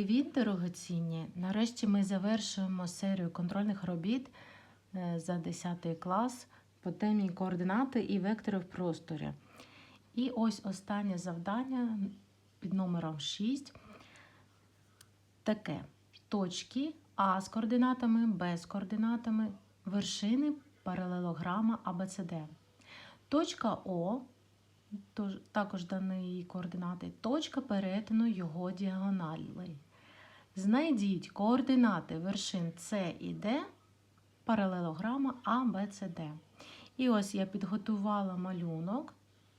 Привіт, дорогоцінні! Нарешті ми завершуємо серію контрольних робіт е, за 10 клас по темі координати і вектори в просторі. І ось останнє завдання під номером 6. Таке: точки А з координатами, Б з координатами, вершини паралелограма АБЦД. Точка О, також дані її координати, точка перетину його діагоналей. Знайдіть координати вершин С і Д паралелограма А, С. І ось я підготувала малюнок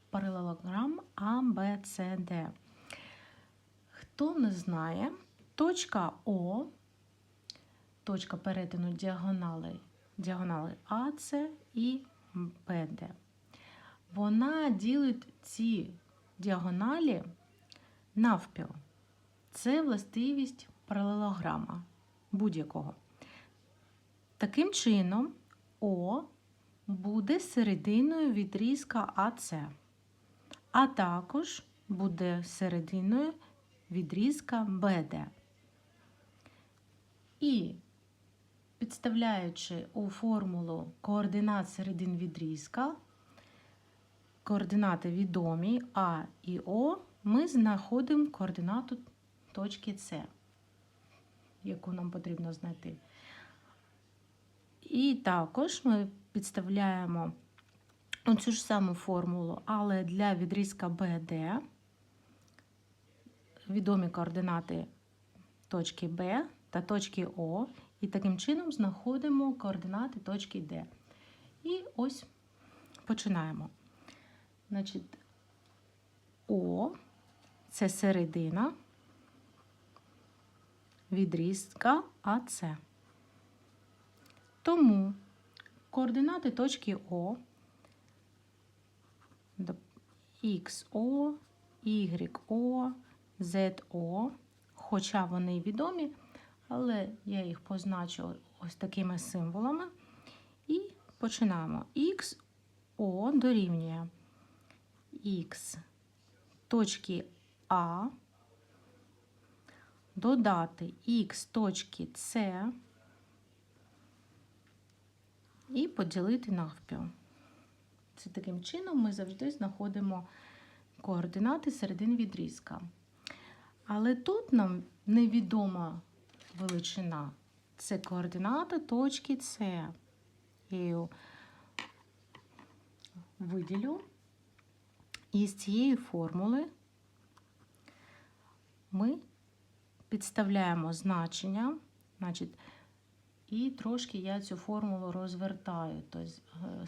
паралелограм А, Б, С, Д. Хто не знає, точка О, точка перетину діагонали, діагонали АС і БД. Вона ділить ці діагоналі навпіл. Це властивість паралелограма будь-якого. Таким чином, О буде серединою відрізка АС, а також буде серединою відрізка БД. І підставляючи у формулу координат середин відрізка, координати відомі А і О, ми знаходимо координату точки С, яку нам потрібно знайти. І також ми підставляємо цю ж саму формулу, але для відрізка БД відомі координати точки Б та точки О, і таким чином знаходимо координати точки Д. І ось починаємо. Значить, О це середина відрізка АС. Тому координати точки О XO, YO, ZO, хоча вони відомі, але я їх позначу ось такими символами. І починаємо. XO дорівнює Х точки А, додати Х точки С і поділити навпіл. Це таким чином ми завжди знаходимо координати середин відрізка. Але тут нам невідома величина. Це координата точки С. Я виділю. І з цієї формули ми підставляємо значення, значить, і трошки я цю формулу розвертаю. Тобто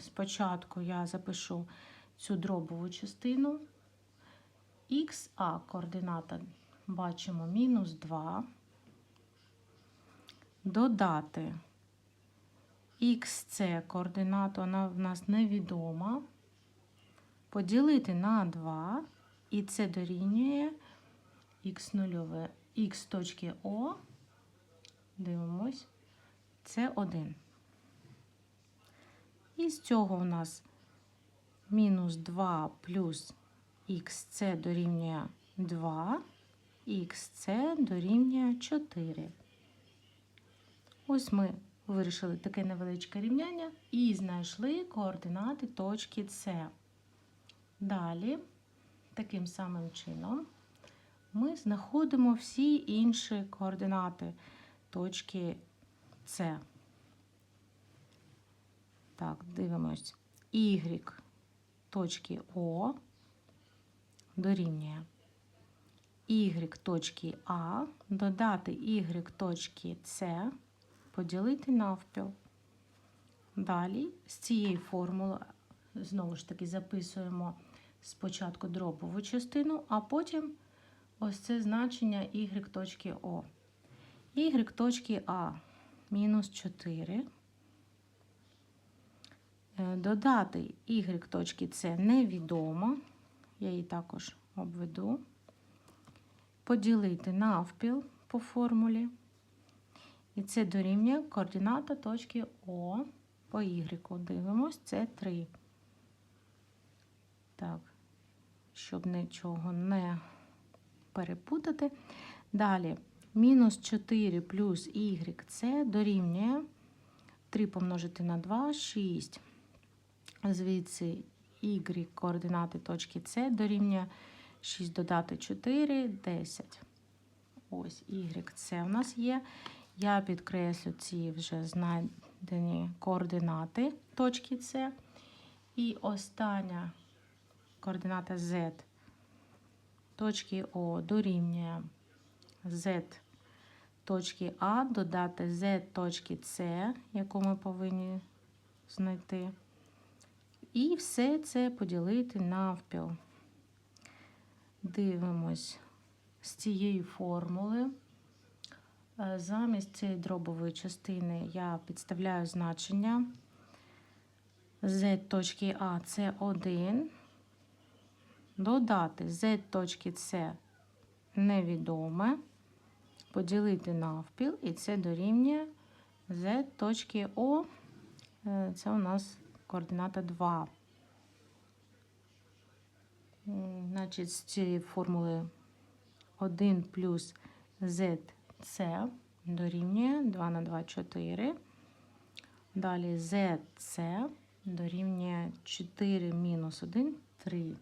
спочатку я запишу цю дробову частину. ХА координата бачимо мінус 2. Додати XC координату, вона в нас невідома. Поділити на 2, і це дорівнює х0, х точки О. Дивимось, це 1. І з цього у нас мінус 2 плюс xc дорівнює 2, xc дорівнює 4. Ось ми вирішили таке невеличке рівняння і знайшли координати точки С. Далі, таким самим чином, ми знаходимо всі інші координати точки С. Так, дивимось. Y точки О дорівнює Y точки А, додати Y точки С, поділити навпіл. Далі з цієї формули знову ж таки записуємо спочатку дробову частину, а потім ось це значення y точки О. y точки А мінус 4. Е, Додати y точки С невідомо. Я її також обведу. Поділити навпіл по формулі. І це дорівнює координата точки О по Y. Дивимось, це 3. Так, щоб нічого не перепутати. Далі мінус 4 плюс y це дорівнює 3 помножити на 2, 6. Звідси y координати точки С дорівнює 6 додати 4, 10. Ось y це у нас є. Я підкреслю ці вже знайдені координати точки С. І остання координата Z точки О дорівнює Z точки А, додати Z точки С, яку ми повинні знайти. І все це поділити навпіл. Дивимось з цієї формули. Е, Замість цієї дробової частини я підставляю значення z точки А це 1. Додати z точки С невідоме, поділити навпіл, і це дорівнює z точки О. Е, Це у нас координата 2. Значить, з цієї формули 1 плюс ZC дорівнює 2 на 2 4. Далі ZC дорівнює 4 мінус 1 3.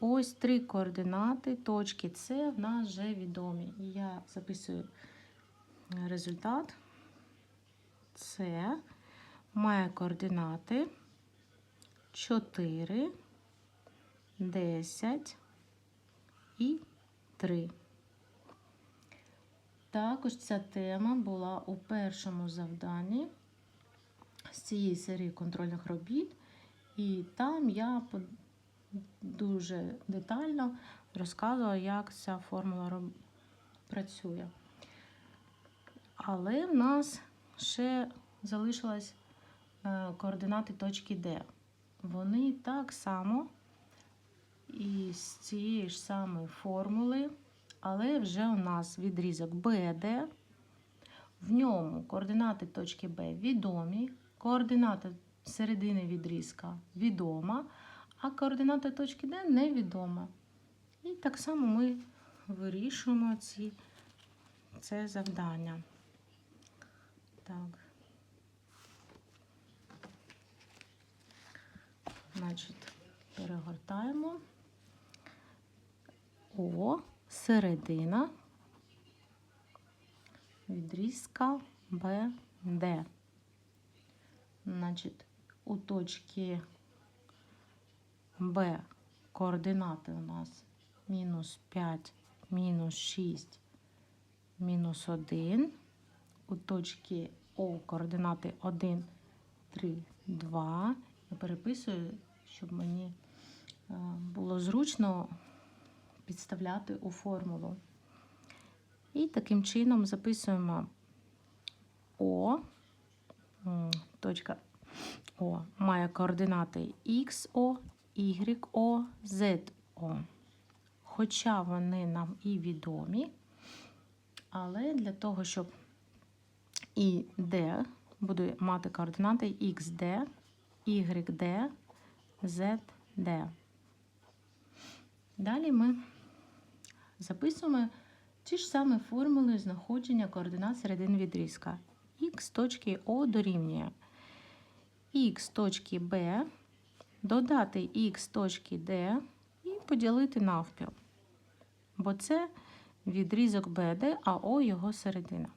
Ось три координати точки С в нас вже відомі. Я записую результат. С має координати 4, 10 і 3. Також ця тема була у першому завданні з цієї серії контрольних робіт, і там я дуже детально розказувала, як ця формула працює. Але в нас ще залишилась е, координати точки Д. Вони так само із цієї ж самої формули, але вже у нас відрізок BD. В ньому координати точки Б відомі, координата середини відрізка відома, а координата точки Д невідома. І так само ми вирішуємо ці, це завдання. Так. Значить, перегортаємо. О, середина відрізка БД. Значить, у точки Б координати у нас мінус 5, мінус 6, мінус 1. У точки О координати 1, 3, 2. Я переписую, щоб мені е, було зручно підставляти у формулу. І таким чином записуємо О, точка О має координати XO, YO, ZO. Хоча вони нам і відомі, але для того, щоб і D буде мати координати XD, YD, ZD. Далі ми записуємо ті ж самі формули знаходження координат середини відрізка. Х точки О дорівнює х точки Б, додати х точки Д і поділити навпіл. Бо це відрізок БД, а О його середина.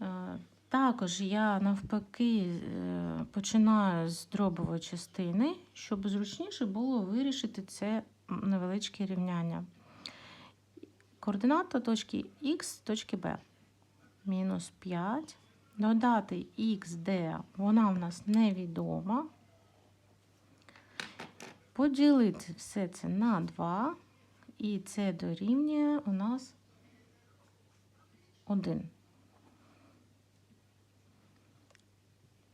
Е, Також я навпаки е, починаю з дробової частини, щоб зручніше було вирішити це невеличке рівняння. Координата точки Х точки Б. Мінус 5. Додати XD, вона в нас невідома. Поділити все це на 2. І це дорівнює у нас 1.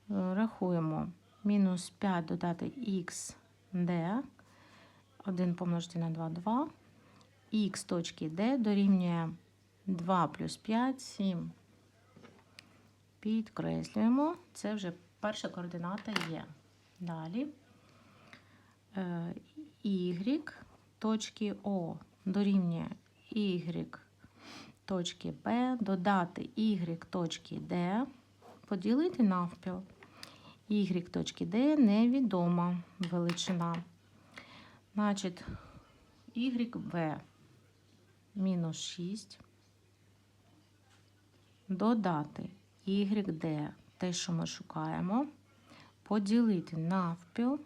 Рахуємо. Мінус 5 додати XD. 1 помножити на 2, 2. Х точки D дорівнює 2 плюс 5, 7. Підкреслюємо. Це вже перша координата є. Далі. Е, Y точки О дорівнює Y точки Б, додати y точки D, поділити навпіл. Y точки D невідома величина. Значить, YB мінус 6. Додати YD, те, що ми шукаємо, поділити навпіл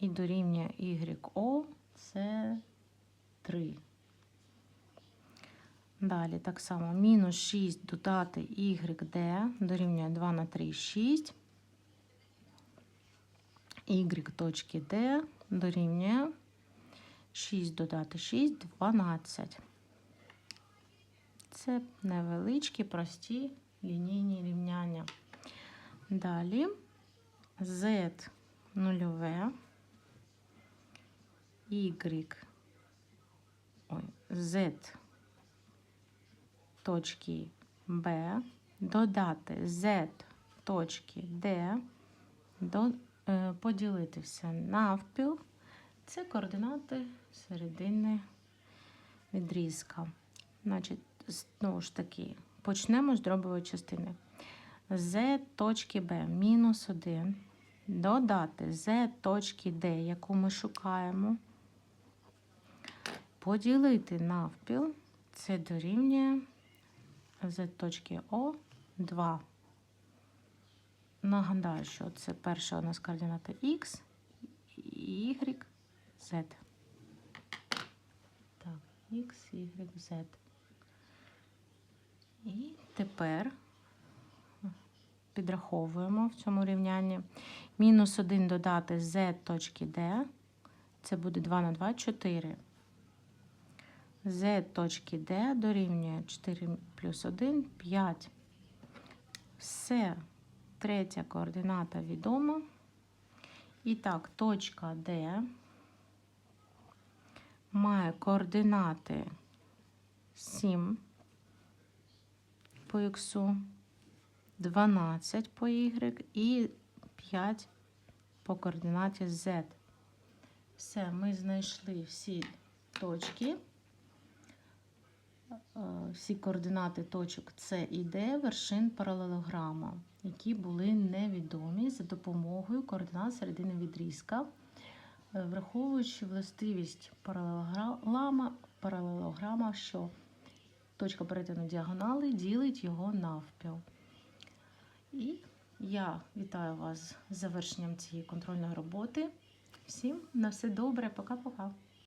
і дорівнює YO це 3. Далі так само мінус 6 додати YD дорівнює 2 на 3 6. Y точки D дорівнює 6 додати 6 12. Це невеличкі, прості лінійні рівняння. Далі Z нульове, Y, ой, Z точки B, додати Z точки D, до, е, поділити все навпіл. Це координати середини відрізка. Значить, знову ж таки, почнемо з дробової частини. Z точки B мінус 1. Додати Z точки D, яку ми шукаємо. Поділити навпіл. Це дорівнює Z точки O 2. Нагадаю, що це перша у нас координата X, Y, Z. Так, X, Y, Z. І тепер підраховуємо в цьому рівнянні. Мінус 1 додати z точки D. Це буде 2 на 2, 4. Z точки D дорівнює 4 плюс 1, 5. Все. Третя координата відома. І так, точка D має координати 7 по х, 12 по y і 5 по координаті z. Все, ми знайшли всі точки, всі координати точок С і Д вершин паралелограма, які були невідомі за допомогою координат середини відрізка, е, враховуючи властивість паралелограма, паралелограма що точка перетину діагонали ділить його навпіл. І я вітаю вас з завершенням цієї контрольної роботи. Всім на все добре, пока-пока.